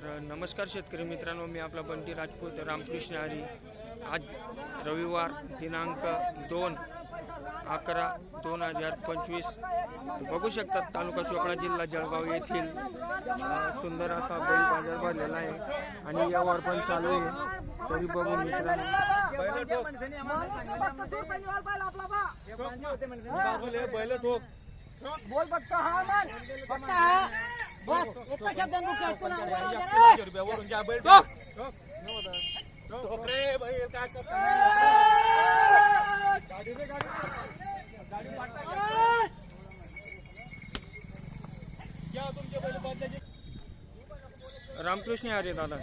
तर नमस्कार शेतकरी मित्रांनो मी आपला बंटी राजपूत रामकृष्ण हरी. आज रविवार दिनांक दोन अकरा दोन हजार पंचवीस. बघू शकतात तालुका चोपडा जिल्हा जळगाव येथील सुंदर असा बैल बाजार भरलेला आहे आणि व्यवहार पण चालू आहे. तरी बघू मित्रांनो. बोल फक्त हा. हा रामकृष्ण हरे दादा.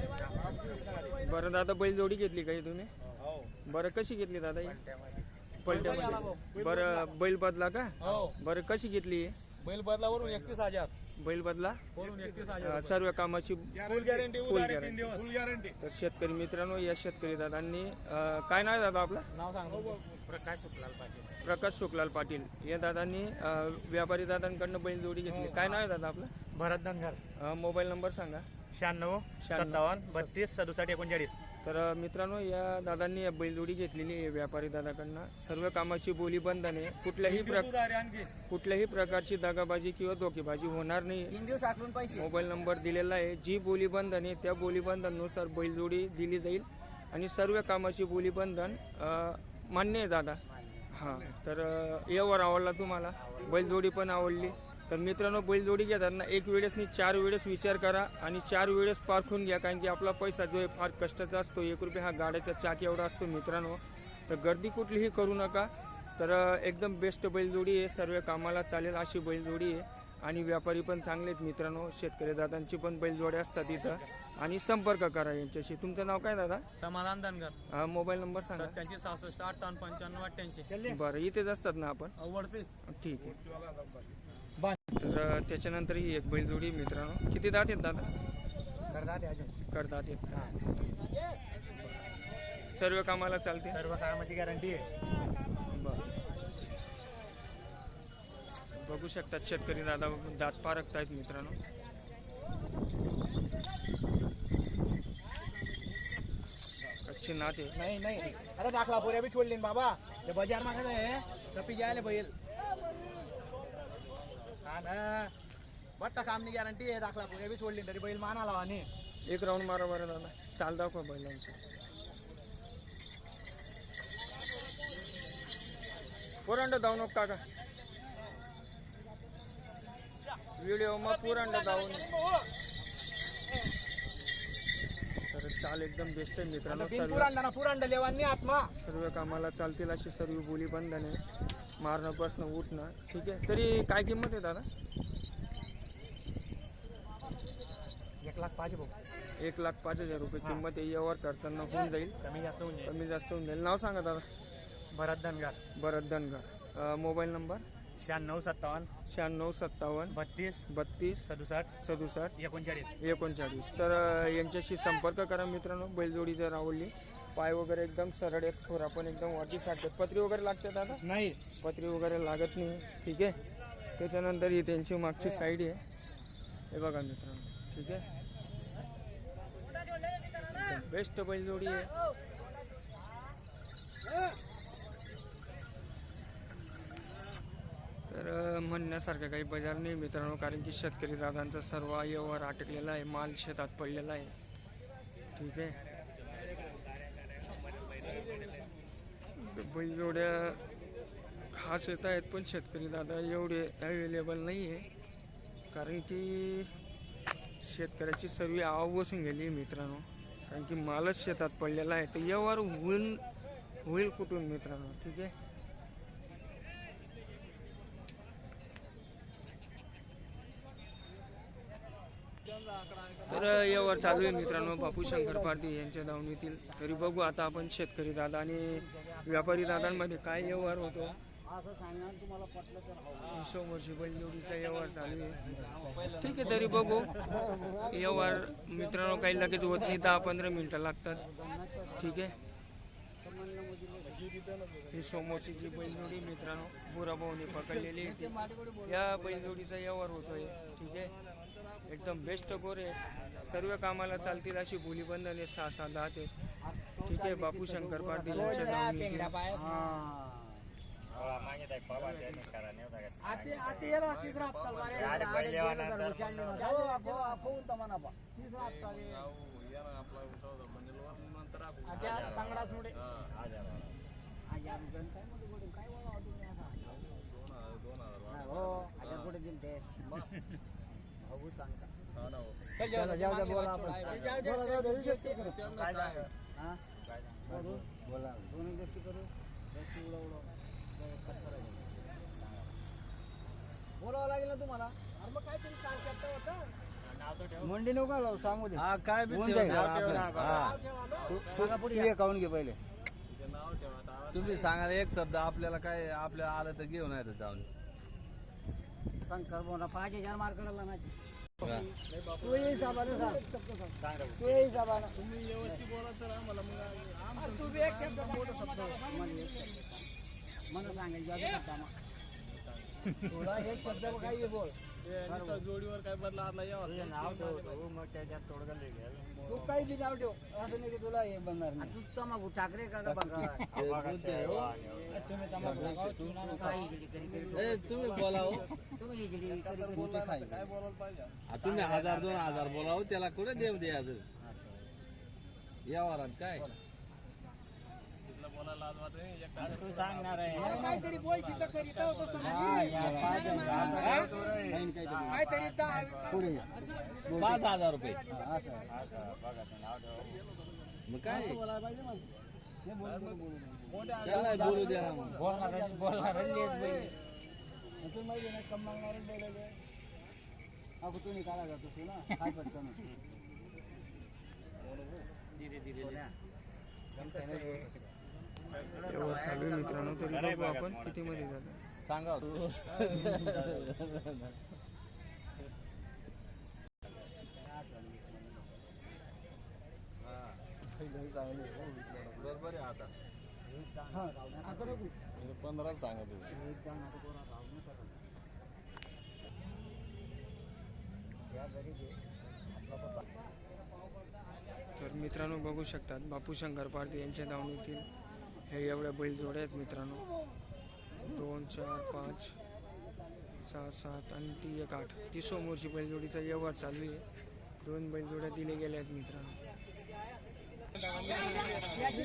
बरं दादा बैल जोडी घेतली काही तुम्ही बरं कशी घेतली दादा ही? पलट्यामध्ये. बरं बैल बदला का? बरं कशी घेतली? ही? बैल बदलावरून एकतीस हजार. बैल बदला. सर्व कामाची full guarantee full guarantee full guarantee तर शेतकरी मित्रांनो या शेतकरी दादांनी काय नाव आहे दादा आपलं? नाव सांग प्रकाश सुखलाल पाटील. प्रकाश सुखलाल पाटील. या दादांनी व्यापारी दादांकडनं बैल जोडी घेतली. काय नाव आहे दादा आपलं? भरत धनगर. मोबाईल नंबर सांगा. शहाण्णव शहाण्णव. सत्तावन्न बत्तीस सदुसष्ट एकोणचाळीस. तर मित्रांनो या दादांनी बैलजोडी घेतलेली आहे व्यापारी दादाकडनं. सर्व कामाची बोली बंधन आहे कुठल्याही प्रक कुठल्याही प्रकारची दगाबाजी किंवा धोकेबाजी होणार नाही. तीन दिवस मोबाईल नंबर दिलेला आहे. जी बोली बंधन आहे त्या बोली बंधननुसार बैलजोडी दिली जाईल. आणि सर्व कामाची बोली बंधन मान्य आहे दादा. हां तर अ, यावर आवडला तुम्हाला? बैलजोडी पण आवडली. तर मित्रांनो बैलजोडी घेताना एक वेळेसनी चार वेळेस विचार करा आणि चार वेळेस पारखून घ्या कारण की आपला पैसा जो आहे फार कष्टाचा असतो. एक रुपये हा गाड्याचा चाक एवढा असतो मित्रांनो. तर गर्दी कुठलीही करू नका. तर एकदम बेस्ट बैलजोडी आहे. सर्व कामाला चालेल अशी बैलजोडी आहे. आणि व्यापारी पण चांगले आहेत मित्रांनो. शेतकरी दादांची पण बैलजोड्या असतात इथं. आणि संपर्क करा यांच्याशी. तुमचं नाव काय दादा? समाधान धनगर. हा, मोबाईल नंबर सांगा. सत्याऐंशी सहासष्ट अठ्ठावन्न पंच्याण्णव अठ्ठ्याऐंशी. बरं इथेच असतात ना आपण? आवडते ठीक आहे. तर त्याच्यानंतर ही एक बैलजोडी मित्रांनो. किती दात आहेत दादा? करतात अजून. करतात येत सर्व कामाला चालते सर्व कामाची गॅरंटी आहे. बरं. बघू शकतात शेतकरी दादा दात पारखतायत मित्रांनो. कच्ची नात नाही नाही. अरे दाखला पोऱ्या बी सोडली ना बाबा. ते बाजार मागत आहे कपी घ्यायला बैल. ना बट्टा कामनी गॅरंटी आहे दाखला पोऱ्या बी सोडली तरी बैल माना लावा आणि. एक राऊंड मारा बरं दादा चाल दाखवा बैलांची. पुरांड धावू नको काका. व्हिडिओ मग पुरांड धावून. तर चाल एकदम बेस्ट आहे मित्रांनो. सर्व पुरांडा ना पुरांडा लेवांनी आत्मा. सर्व कामाला चालतील अशी सर्व बोली बंधन मारणं बसणं उठणं. ठीक आहे? तरी काय किंमत आहे दादा? एक लाख भाऊ. एक लाख पाच हजार रुपये किंमत आहे. व्यवहार करताना होऊन जाईल. कमी जास्त होऊन जाईल. कमी जास्त होऊन जाईल. नाव सांगा दादा. भरत धनगर. भरत धनगर. Mobile number? शहाण्णव सत्तावन्न. शहाण्णव सत्तावन्न. बत्तीस. बत्तीस. सदुसष्ट. सदुसष्ट. एकोणचाळीस. एकोणचाळीस. तर अ, यांच्याशी संपर्क करा मित्रांनो. बैलजोडी जर आवडली पाय वगैरे एकदम सरळ आहेत खोरा पण एकदम वरती साठतात. पत्री वगैरे लागते दादा नाही. पत्री वगैरे लागत नाही. ठीक आहे. त्याच्यानंतर ही त्यांची मागची साईड आहे. हे बघा मित्रांनो. ठीक आहे. बेस्ट बैलजोडी आहे. तर म्हणण्यासारखं काही बाजार नाही मित्रांनो कारण की शेतकरी दादांचा सर्व व्यवहार अटकलेला आहे. माल शेतात पडलेला आहे. ठीक आहे. बैलजोड्या खास येत आहेत पण शेतकरी दादा एवढे अवेलेबल नाही आहे कारण की शेतकऱ्याची सर्व आव बसून गेली आहे मित्रांनो. कारण की मालच शेतात पडलेला आहे. तर व्यवहार होईल होईल कुठून मित्रांनो? ठीक आहे? तर व्यवहार चालू आहे मित्रांनो. बापू शंकर पारधी यांच्या दावणीतील. तरी बघू आता आपण शेतकरी दादा आणि व्यापारी दादांमध्ये काय व्यवहार होतो. असं तुम्हाला समोरची बैलजोडीचा व्यवहार चालू आहे. ठीक आहे तरी बघू. व्यवहार मित्रांनो काही लगेच होत नाही. दहा पंधरा मिनिटं लागतात. ठीक आहे. ही समोरची जी बैलजोडी मित्रांनो बुराभाऊने पकडलेली या बैलजोडीचा व्यवहार होतोय. ठीक आहे. एकदम बेस्ट गोरे सर्व कामाला चालतील अशी बोलीबंधन आहे सहा सहा दहा ते. ठीक आहे बापू शंकर पाटील यांच्या नावाने येतील. हजार चला जाऊ द्या बोला आपण. जाऊ द्या जाऊ द्या हा? बोलू. बोला. करू. बोलावं लागेल ना तुम्हाला. मंडी नको लावू सांगू दे. हा काय बी होऊन ठेवा जाईल. नाव ठेवा. हा. तू तू ये काऊन घे पहिले. तुम्ही सांगा एक शब्द आपल्याला काय आपल्या आलं तर घेऊन येतं जाऊन. शंकर बोला पाच हजार मार्कडला ना तू ये हिसाबाने सांग. तू ये हिसाबाने तुम्ही व्यवस्थित बोला तर आम्हाला तू बी एक शब्द मला सांगायचं थोडा हे शब्द काही बोल. जोडीवर काय बदला आला तू काही बी नाव ठेव असं नाही की तुला हे बनणार नाही तू तमाखू ठाकरे का का बघा तुम्ही तमाखू नका, चुना नका. ए, तुम्ही बोला तुम्ही करी करी तुम्ही हजार दोन हजार बोलाव त्याला कुठे देव द्यायचं यावर काय मला सांगणार आहे काहीतरी पाच हजार रुपये मग काय त्याला बोलू द्या ना मग तुला माहिती कम मागणारे अगं तुम्ही जातो तू ना काय पटकन चालू मित्रांनो तरी बघू आपण किती मध्ये जातं सांगा हो. बरोबर आहे आता पंधरा सांगत तर मित्रांनो बघू शकतात बापू शंकर पारधी यांच्या दावणीतील हे एवढ्या बैलजोड्या आहेत मित्रांनो. दोन चार पाच सहा सात आणि ती एक आठ. ती समोरची बैलजोडीचा व्यवहार चालू आहे. दोन बैलजोड्या दिले गेल्या आहेत मित्रांनो. याची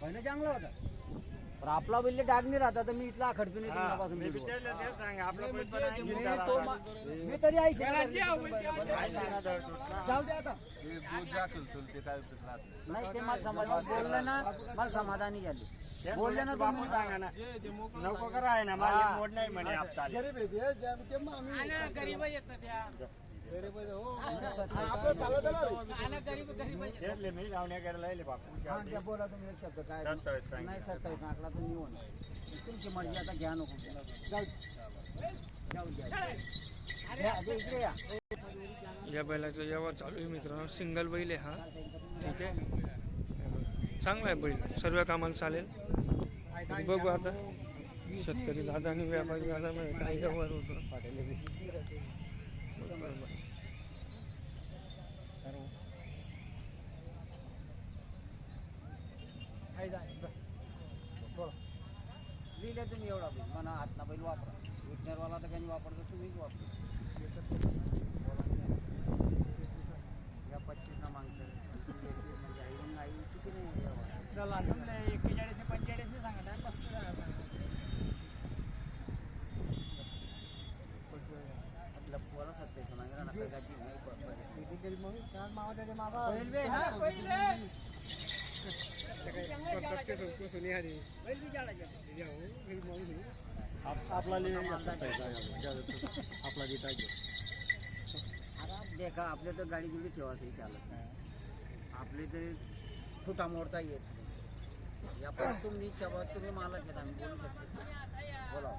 आणि बी चांगला होता. पण आपला बैल डागणी राहता तर मी इथला येतो मगापासून बैल बोल. मी तो मा- मी तरी ऐंशी हजार जाऊ दे आता. ते दूध दाखल चुलते काय राहत नाही. नाही ते मला समाधान बोललं ना मला समाधानी झाली. बोलले ना तुम्ही नको करा आहे ना मला मोड नाही म्हणे बापू हा, त्या. बोला तुम्ही एक शब्द काय सत्तावीस नाही सत्तावीस नाकला तुमची मर्जी आता घ्या नको जाऊ जाऊ द्या या, बैलाचं इकडे या या व्यवहार चालू आहे मित्रांनो. सिंगल बैल आहे हा. ठीक आहे. चांगला आहे बैल. सर्व कामाला चालेल. बघू आता. शेतकरी दादा आणि व्यापारी दादा मध्ये काय व्यवहार होतो. लिहिलं तुम्ही एवढा बैल. म्हणा हातना बैल वापरा. विटनेरवाला तर काही वापरतो तुम्हीच वापरा. या पच्चीस ना मागतो तुम्ही एकवीस म्हणजे आई आई चुकी नाही व्यवहार. आपल्या पोरा सत्याचं मागे ना सगळ्याची नाही बैल बी आहे बी. बैल बी जाळायचे. आपला अरे देखा आपल्या तर गाडी जुडी ठेवायची चालत. नाही आपले ते फुटा मोडता येत नाही. या पण तुम्ही इच्छा तुम्ही मला घेत आम्ही बोलू शकतो. बोला.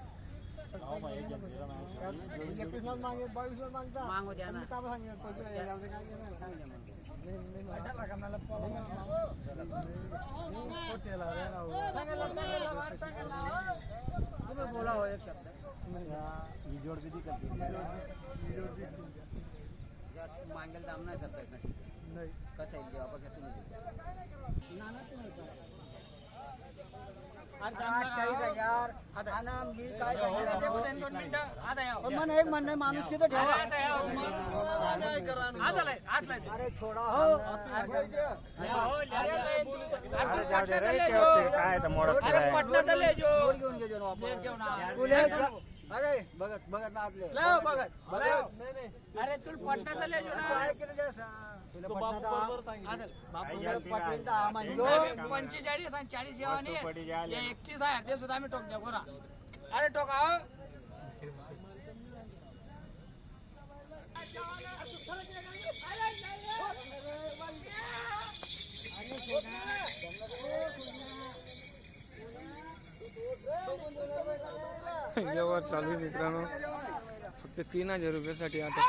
मागू द्या ना. द्या मग. तुम्ही बोला हो एक शब्द ज्यात मागेल दाम नाही. शकत नाही कसं आहे जेव्हा बघा तुम्ही. ना ना तुम्ही अठ्ठावीस हजार. आणि मी काय पण मला एक म्हणणं माणूस किती ठेवा. अरे छोडा हो. घेऊन. अरे बघत बघत ना आतले. अरे तुला पटना झाले काय केलं ते. पंचेचाळीस आणि चाळीस येवाने? एकतीस आहे ते सुद्धा आम्ही टोक द्या गोरा. अरे टोका हो. व्यवहार चालू मित्रांनो. फक्त तीन हजार रुपयासाठी आता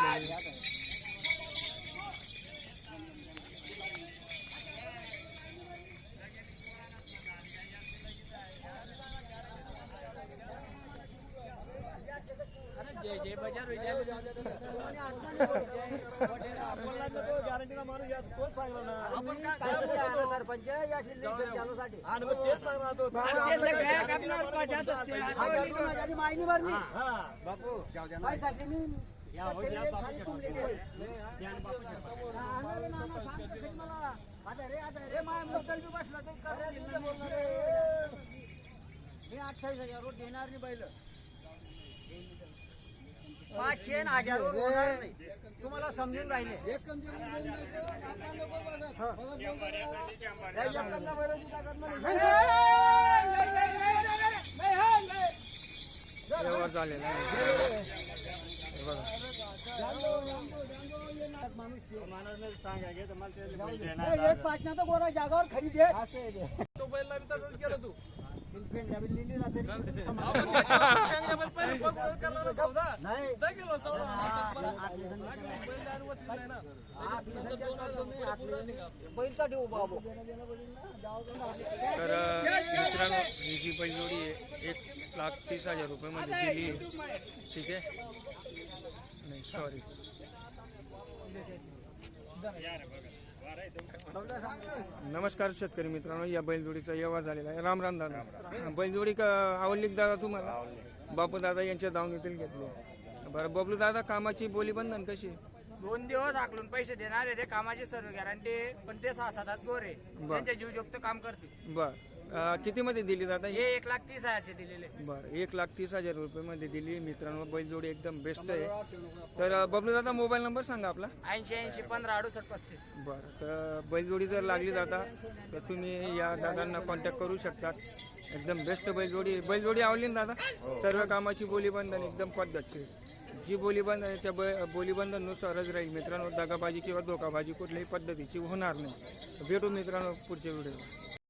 हा, ना, ना, ना, सांग आता रे, आता रे, माझ्याबद्दल बसला रे. मी अठ्ठावीस हजारवर देणार नाही बैल पाचशे आणि हजारवर होणार नाही. तुम्हाला समजून राहिले. व्यवहार झालेला आहे. हे बघा. एक पाचना तर गोरा जागावर खरीद. तो. बैलला तसंच केलं तू. तर मित्रांनो ही जी बैलजोडी आहे एक लाख तीस हजार रुपयामध्ये दिली ठीक आहे? नाही सॉरी नमस्कार शेतकरी मित्रांनो या बैलजोडीचा व्यवहार झालेला आहे. राम राम दादा. बैलजोडी का आवडली का दादा तुम्हाला? बापू दादा यांच्या दावणीतील घेतली. बरं बबलू दादा कामाची बोली बंधन कशी? दोन दिवस आकलून पैसे देणार आहे ते कामाची सर्व गॅरंटी पण ते सहा सात गोरे. जीव जोगत काम करतील. बर. अ, कितीमध्ये दिली दादा हे? एक लाख तीस हजारचे दिलेले. बरं एक लाख तीस हजार रुपयामध्ये दिली. मित्रांनो बैलजोडी एकदम बेस्ट आहे. तर अ, बबलू दादा मोबाईल नंबर सांगा आपला. ऐंशी ऐंशी पंधरा अडुसष्ट पस्तीस. बरं तर बैलजोडी जर लागली जाता तर तुम्ही या दादांना कॉन्टॅक्ट करू शकता एकदम बेस्ट बैलजोडी. बैलजोडी आवडली ना दादा? सर्व कामाची बोलीबंधन एकदम पद्धतशीर. जी बोलीबंधन आहे त्या बै बोलीबंधननुसारच राहील. मित्रांनो दगाबाजी किंवा धोकाबाजी कुठल्याही पद्धतीची होणार नाही. भेटू मित्रांनो पुढच्या व्हिडिओ